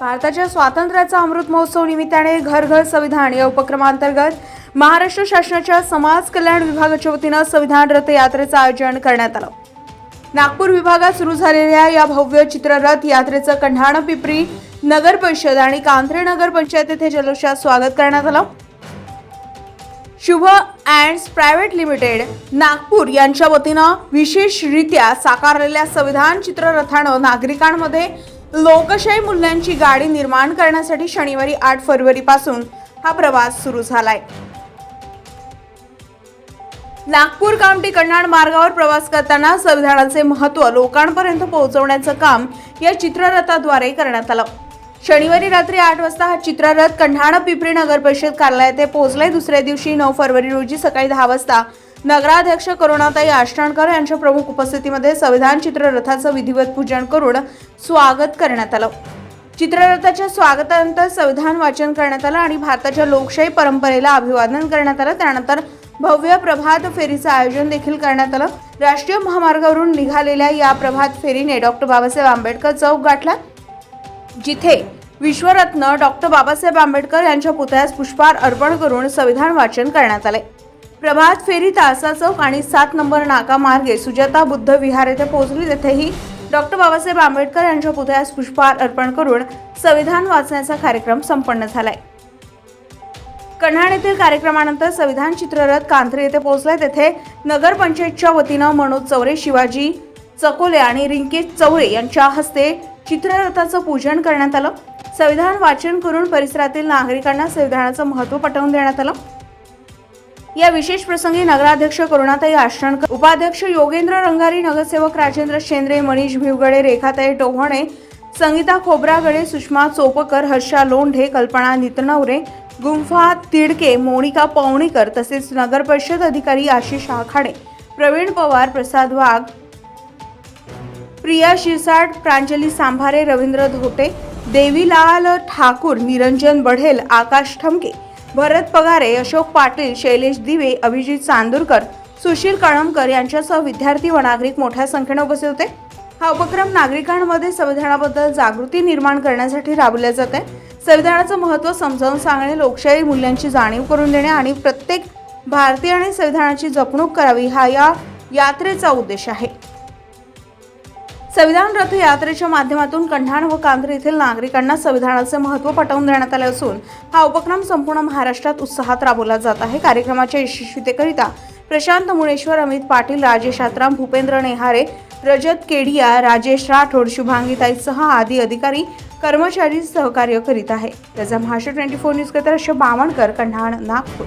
भारताच्या स्वातंत्र्याचा अमृत महोत्सव निमित्ताने घर घर संविधान या उपक्रमांतर्गत महाराष्ट्र शासनाच्या समाज कल्याण विभागाच्या वतीनं संविधान रथयात्रेचं आयोजन करण्यात आलं. नागपूर विभागात सुरू झालेल्या या भव्य चित्ररथ यात्रेचं कंढाण पिपरी नगर परिषद आणि कांत्रे नगर पंचायत येथे जल्लोषात स्वागत करण्यात आलं. शुभ अँड प्रायव्हेट लिमिटेड नागपूर यांच्या वतीनं विशेषरित्या साकारलेल्या संविधान चित्ररथानं नागरिकांमध्ये लोकशाही मूल्यांची गाडी निर्माण करण्यासाठी शनिवारी आठ फरवरीपासून हा प्रवास सुरू झालाय. नागपूर कामठी कन्नाड मार्गावर प्रवास करताना संविधानाचे महत्त्व लोकांपर्यंत पोहोचवण्याचं काम या चित्ररथाद्वारे करण्यात आलं. शनिवारी रात्री आठ वाजता हा चित्ररथ कन्हाड पिंपरी नगर परिषद कार्यालयात येथे दुसऱ्या दिवशी नऊ फरवरी रोजी सकाळी दहा वाजता नगराध्यक्ष करुणाताई आष्टाणकर यांच्या प्रमुख उपस्थितीमध्ये संविधान चित्ररथाचं विधिवत पूजन करून स्वागत करण्यात आलं. चित्ररथाच्या स्वागतानंतर संविधान वाचन करण्यात आलं आणि भारताच्या लोकशाही परंपरेला अभिवादन करण्यात आलं. त्यानंतर भव्य प्रभात फेरीचं आयोजन देखील करण्यात आलं. राष्ट्रीय महामार्गावरून निघालेल्या या प्रभात फेरीने डॉक्टर बाबासाहेब आंबेडकर चौक गाठला. जिथे विश्वरत्न डॉक्टर बाबासाहेब आंबेडकर यांच्या पुतळ्यास पुष्पहार अर्पण करून संविधान वाचन करण्यात आले. प्रभात फेरी तासा चौक आणि सात नंबर नाका मार्गे सुजाता बुद्ध विहार येथे पोहोचली. तेथेही डॉक्टर बाबासाहेब आंबेडकर यांच्या पुतळ्यास पुष्पहार अर्पण करून संविधान वाचण्याचा कार्यक्रम संपन्न झालाय. कन्हाण येथील कार्यक्रमानंतर संविधान चित्ररथ कांत्रे येथे पोहोचले तेथे नगरपंचायतच्या वतीनं मनोज चौरे शिवाजी चकोले आणि रिंकेश चौरे यांच्या हस्ते चित्ररथाचं पूजन करण्यात आलं. संविधान वाचन करून परिसरातील नागरिकांना संविधानाचं महत्त्व पटवून देण्यात आलं. या विशेष प्रसंगी नगराध्यक्ष करुणाताई आष्टणकर उपाध्यक्ष योगेंद्र रंगारी नगरसेवक राजेंद्र शेंद्रे मनीष भिवगडे रेखाताई टोहणे संगीता खोब्रागडे सुषमा चोपकर हर्षा लोंढे कल्पना नितनवरे गुंफा तिडके मोनिका पवणीकर तसेच नगर परिषद अधिकारी आशिष आखाडे प्रवीण पवार प्रसाद वाघ प्रिया शिरसाट प्रांजली सांभारे रवींद्र धोटे देवीलाल ठाकूर निरंजन बढेल आकाश ठमके भरत पगारे अशोक पाटील शैलेश दिवे अभिजित चांदूरकर सुशील कळमकर यांच्यासह विद्यार्थी व नागरिक मोठ्या संख्येने उपस्थित होते. हा उपक्रम नागरिकांमध्ये संविधानाबद्दल जागृती निर्माण करण्यासाठी राबवला जात आहे संविधानाचं महत्त्व समजावून सांगणे लोकशाही मूल्यांची जाणीव करून देणे आणि प्रत्येक भारतीयाने संविधानाची जपणूक करावी हा या यात्रेचा उद्देश आहे. संविधान रथ यात्रेच्या माध्यमातून कन्हाण व कांद्रे येथील नागरिकांना संविधानाचे महत्त्व पटवून देण्यात आले असून हा उपक्रम संपूर्ण महाराष्ट्रात उत्साहात राबवला जात आहे. कार्यक्रमाच्या यशस्वीतेकरिता प्रशांत मुळेश्वर अमित पाटील राजेश आत्राम भूपेंद्र नेहारे रजत केडिया राजेश राठोड शुभांगीताईसह आदी अधिकारी कर्मचारी सहकार्य करीत आहे. त्याचा महाराष्ट्र ट्वेंटी फोर न्यूज करता अशोक बावणकर कन्हाण नागपूर.